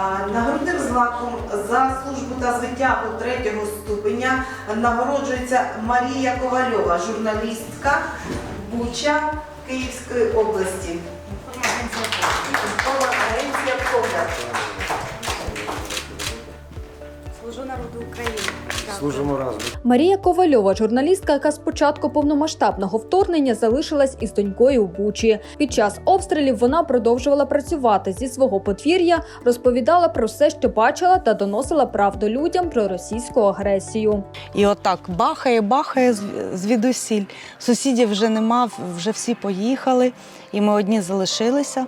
А, Нагрудним знаком за службу та звитягу третього ступеня нагороджується Марія Ковальова, журналістка Буча Київської області. Служу народу України. Служимо разом. Марія Ковальова, журналістка, яка з початку повномасштабного вторгнення залишилась із донькою у Бучі. Під час обстрілів вона продовжувала працювати зі свого подвір'я, розповідала про все, що бачила, та доносила правду людям про російську агресію. І отак бахає, бахає звідусіль. Сусідів вже нема, вже всі поїхали, і ми одні залишилися.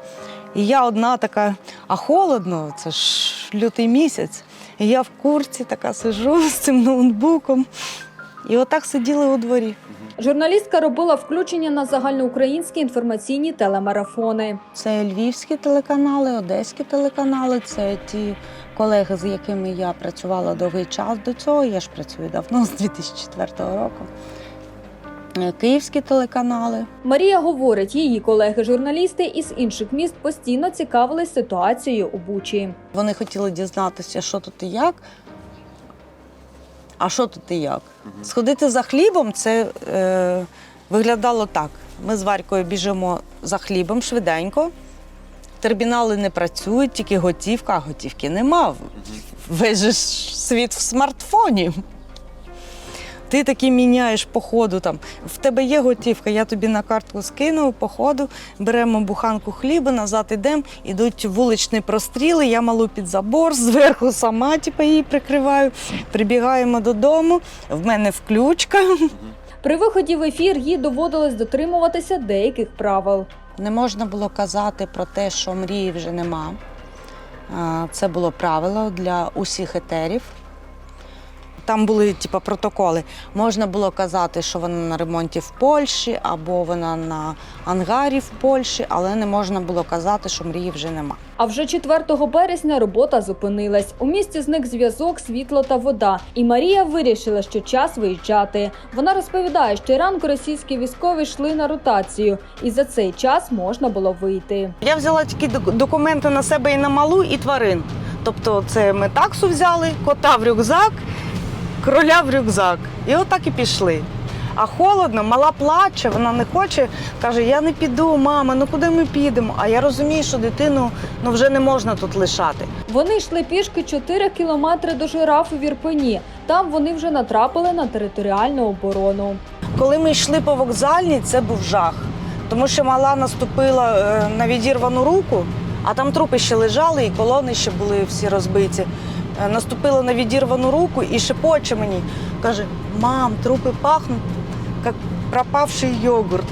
І я одна така, а холодно, це ж лютий місяць. І я в курці така сижу з цим ноутбуком. І отак сиділи у дворі. Журналістка робила включення на загальноукраїнські інформаційні телемарафони. Це львівські телеканали, одеські телеканали. Це ті колеги, з якими я працювала довгий час до цього. Я ж працюю давно, з 2004 року. Е, Київські телеканали. Марія говорить, її колеги-журналісти із інших міст постійно цікавились ситуацією у Бучі. Вони хотіли дізнатися, що тут і як. А що тут і як? Сходити за хлібом це е, виглядало так. Ми з Варькою біжимо за хлібом швиденько. Термінали не працюють, тільки готівка, а готівки нема. Весь же ж світ в смартфоні. Ти таки міняєш по ходу. Там. В тебе є готівка, я тобі на картку скинув по ходу, беремо буханку хліба, назад ідемо, ідуть вуличні простріли, я малу під забор, зверху сама типу, її прикриваю. Прибігаємо додому, в мене включка. При виході в ефір їй доводилось дотримуватися деяких правил. Не можна було казати про те, що мрії вже нема. Це було правило для усіх етерів. Там були типу, протоколи. Можна було казати, що вона на ремонті в Польщі або вона на ангарі в Польщі, але не можна було казати, що мрії вже нема. А вже 4 березня робота зупинилась. У місті зник зв'язок, світло та вода. І Марія вирішила, що час виїжджати. Вона розповідає, що ранку російські військові йшли на ротацію, і за цей час можна було вийти. Я взяла тільки док- документи на себе і на малу, і тварин. Тобто, це ми таксу взяли, кота в рюкзак, кроля в рюкзак. І отак і пішли. А холодно, мала плаче, вона не хоче. Каже: Я не піду, мама, ну куди ми підемо? А я розумію, що дитину ну, вже не можна тут лишати. Вони йшли пішки 4 кілометри до жирафу в Ірпені. Там вони вже натрапили на територіальну оборону. Коли ми йшли по вокзальній, це був жах. Тому що мала наступила е, на відірвану руку, а там трупи ще лежали, і колони ще були всі розбиті. Е, Наступила на відірвану руку і шепоче мені. Каже: мам, трупи пахнуть, як пропавший йогурт.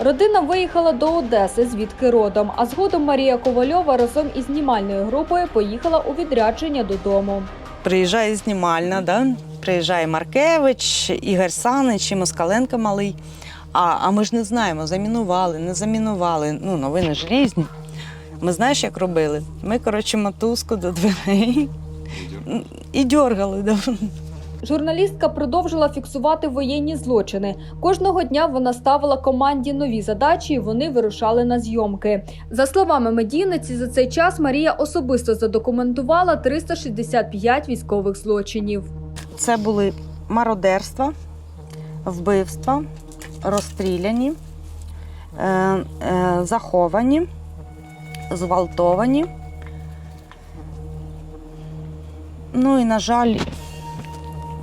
Родина виїхала до Одеси, звідки родом. А згодом Марія Ковальова разом із знімальною групою поїхала у відрядження додому. Приїжджає знімальна, да? приїжджає Маркевич, Ігор Санич і Москаленко малий. А, а ми ж не знаємо, замінували, не замінували. Ну, новини ж різні. Ми знаєш, як робили? Ми, коротше, мотузку до дверей і дьоргали. Да? Журналістка продовжила фіксувати воєнні злочини. Кожного дня вона ставила команді нові задачі, і вони вирушали на зйомки. За словами медійниці, за цей час Марія особисто задокументувала 365 військових злочинів. Це були мародерства, вбивства, розстріляні, е, е, заховані, зґвалтовані. Ну і, на жаль,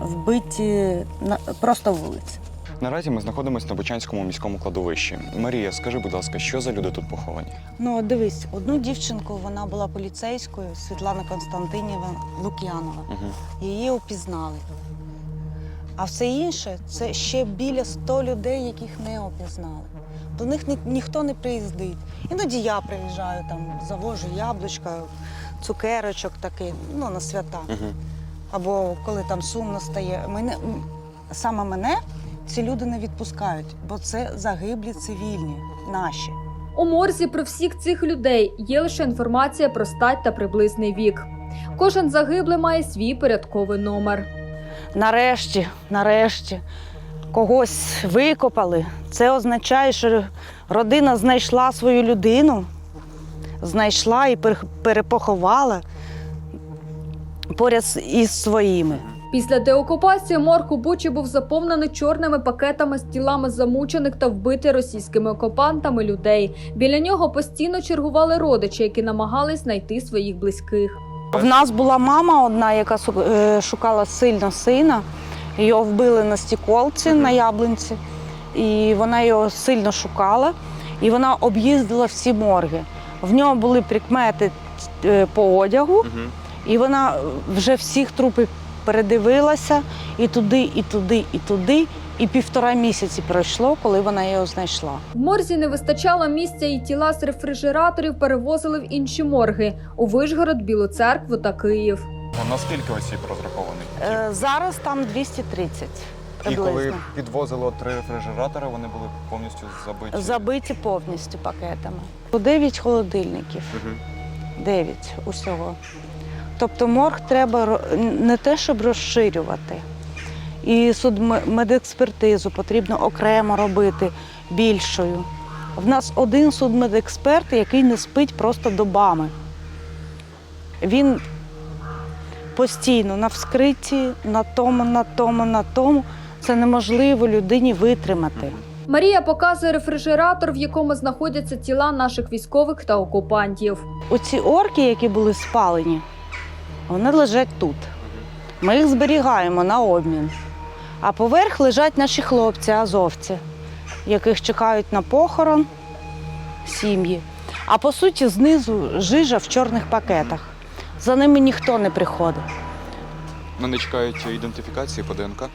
вбиті просто вулиці. Наразі ми знаходимося на Бучанському міському кладовищі. Марія, скажи, будь ласка, що за люди тут поховані? Ну, дивись, одну дівчинку вона була поліцейською, Світлана Константинівна Лук'янова. Угу. Її опізнали. А все інше це ще біля 100 людей, яких не опізнали. До них ні, ніхто не приїздить. Іноді я приїжджаю, там завожу яблучка, цукерочок такий, ну, на свята. Угу. Або коли там сумно стає. Мене, саме мене ці люди не відпускають, бо це загиблі цивільні наші. У морзі про всіх цих людей є лише інформація про стать та приблизний вік. Кожен загиблий має свій порядковий номер. Нарешті, нарешті, когось викопали. Це означає, що родина знайшла свою людину, знайшла і перепоховала поряд із своїми. Після деокупації морг у Бучі був заповнений чорними пакетами з тілами замучених та вбитих російськими окупантами людей. Біля нього постійно чергували родичі, які намагались знайти своїх близьких. В нас була мама одна, яка е, шукала сильно сина. Його вбили на стіколці на яблунці, і вона його сильно шукала. І вона об'їздила всі морги. В нього були прикмети е, по одягу, і вона вже всіх трупи передивилася і туди, і туди, і туди. І півтора місяці пройшло, коли вона його знайшла. В морзі не вистачало місця, і тіла з рефрижераторів перевозили в інші морги у Вишгород, Білу церкву та Київ. Наскільки осіб розрахований? Е, зараз там 230 І коли підвозили три рефрижератори, вони були повністю забиті. Забиті повністю пакетами. Дев'ять холодильників. Дев'ять усього. Тобто морг треба не те, щоб розширювати. І судмедекспертизу потрібно окремо робити більшою. В нас один судмедексперт, який не спить просто добами. Він постійно на вскритті, на тому, на тому, на тому. Це неможливо людині витримати. Марія показує рефрижератор, в якому знаходяться тіла наших військових та окупантів. Оці орки, які були спалені, вони лежать тут. Ми їх зберігаємо на обмін. А поверх лежать наші хлопці, азовці, яких чекають на похорон сім'ї. А по суті, знизу жижа в чорних пакетах. За ними ніхто не приходить. Вони чекають ідентифікації по ДНК.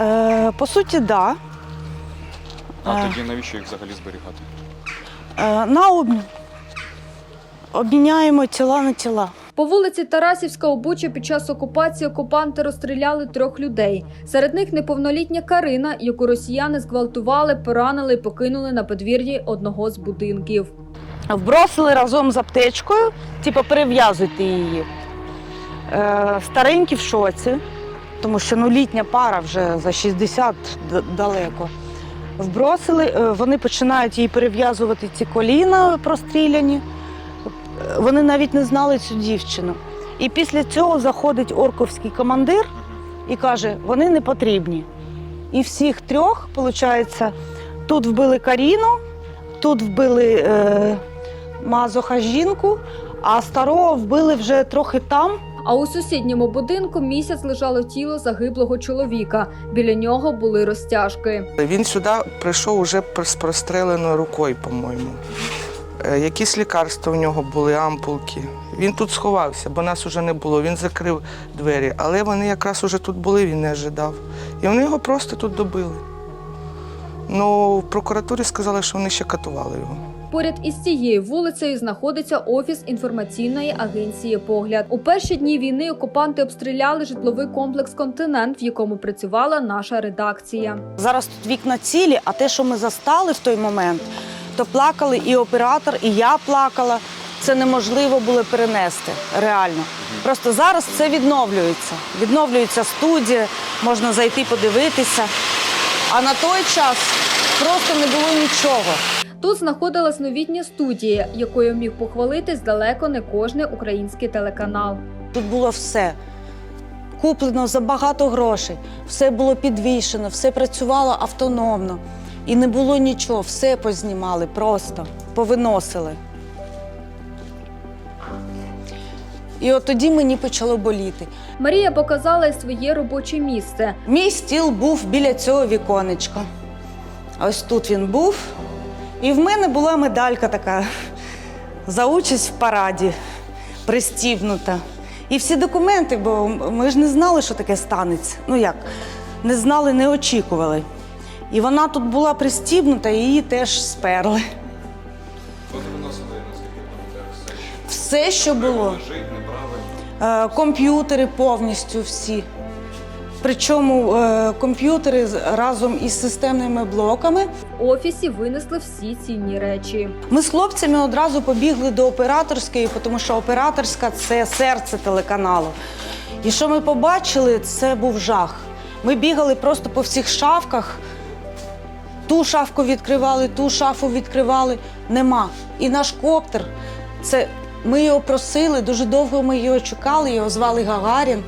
Е, по суті, так. Да. А Е. тоді навіщо їх взагалі зберігати? Е, на обмін. Обміняємо тіла на тіла. По вулиці Тарасівська у Бучі під час окупації окупанти розстріляли трьох людей. Серед них неповнолітня Карина, яку росіяни зґвалтували, поранили і покинули на подвір'ї одного з будинків. Вбросили разом з аптечкою, типу перев'язуйте її. Е, старенькі в шоці, тому що ну, літня пара вже за 60 д- далеко. Вбросили, е, вони починають їй перев'язувати ці коліна простріляні. Е, Вони навіть не знали цю дівчину. І після цього заходить орковський командир і каже: вони не потрібні. І всіх трьох, виходить, тут вбили Каріну, тут вбили е, Мазоха жінку, а старого вбили вже трохи там. А у сусідньому будинку місяць лежало тіло загиблого чоловіка. Біля нього були розтяжки. Він сюди прийшов уже з простреленою рукою, по-моєму. Е, Якісь лікарства в нього були, ампулки. Він тут сховався, бо нас уже не було. Він закрив двері, але вони якраз уже тут були, він не ожидав. І вони його просто тут добили. Ну, в прокуратурі сказали, що вони ще катували його. Поряд із цією вулицею знаходиться офіс інформаційної агенції Погляд. У перші дні війни окупанти обстріляли житловий комплекс Континент, в якому працювала наша редакція. Зараз тут вікна цілі, а те, що ми застали в той момент, то плакали і оператор, і я плакала. Це неможливо було перенести реально. Просто зараз це відновлюється. Відновлюється студія, можна зайти подивитися. А на той час просто не було нічого. Тут знаходилась новітня студія, якою міг похвалитись далеко не кожний український телеканал. Тут було все. Куплено за багато грошей, все було підвішено, все працювало автономно. І не було нічого, все познімали, просто повиносили. І от тоді мені почало боліти. Марія показала й своє робоче місце. Мій стіл був біля цього віконечка. Ось тут він був. І в мене була медалька така за участь в параді, пристібнута. І всі документи, бо ми ж не знали, що таке станеться. Ну як, не знали, не очікували. І вона тут була пристібнута, і її теж сперли. Все, що було. Е, Комп'ютери повністю всі. Причому е, комп'ютери разом із системними блоками. В офісі винесли всі цінні речі. Ми з хлопцями одразу побігли до операторської, тому що операторська це серце телеканалу. І що ми побачили, це був жах. Ми бігали просто по всіх шафках. Ту шафку відкривали, ту шафу відкривали. Нема. І наш коптер Це ми його просили, дуже довго ми його чекали, його звали Гагарін.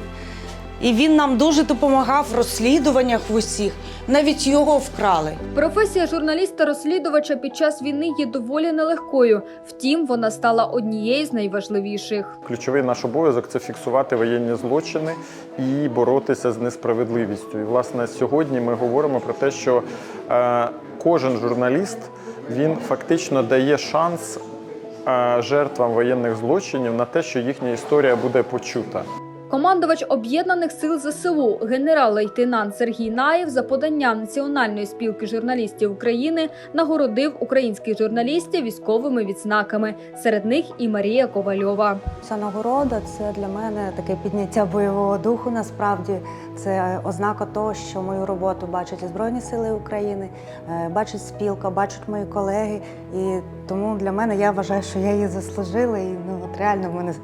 І він нам дуже допомагав в розслідуваннях в усіх. Навіть його вкрали. Професія журналіста-розслідувача під час війни є доволі нелегкою. Втім, вона стала однією з найважливіших. Ключовий наш обов'язок це фіксувати воєнні злочини і боротися з несправедливістю. І власне сьогодні ми говоримо про те, що е, кожен журналіст він фактично дає шанс е, жертвам воєнних злочинів на те, що їхня історія буде почута. Командувач об'єднаних сил ЗСУ, генерал-лейтенант Сергій Наєв, за поданням Національної спілки журналістів України нагородив українських журналістів військовими відзнаками. Серед них і Марія Ковальова. Ця нагорода це для мене таке підняття бойового духу. Насправді це ознака того, що мою роботу бачать Збройні Сили України, е, бачить спілка, бачать мої колеги. І тому для мене я вважаю, що я її заслужила. І ну от реально в мене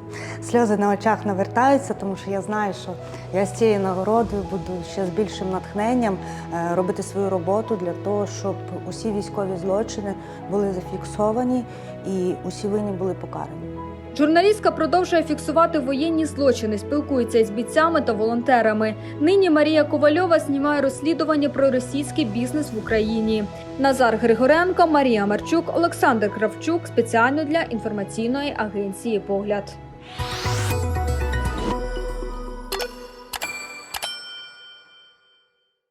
сльози на очах навертаються, тому що я знаю, що я з цією нагородою буду ще з більшим натхненням е, робити свою роботу для того, щоб усі військові злочини були зафіксовані і усі винні були покарані. Журналістка продовжує фіксувати воєнні злочини, спілкується із бійцями та волонтерами. Нині Марія Ковальова знімає розслідування про російський бізнес в Україні. Назар Григоренко, Марія Марчук, Олександр Кравчук спеціально для інформаційної агенції Погляд.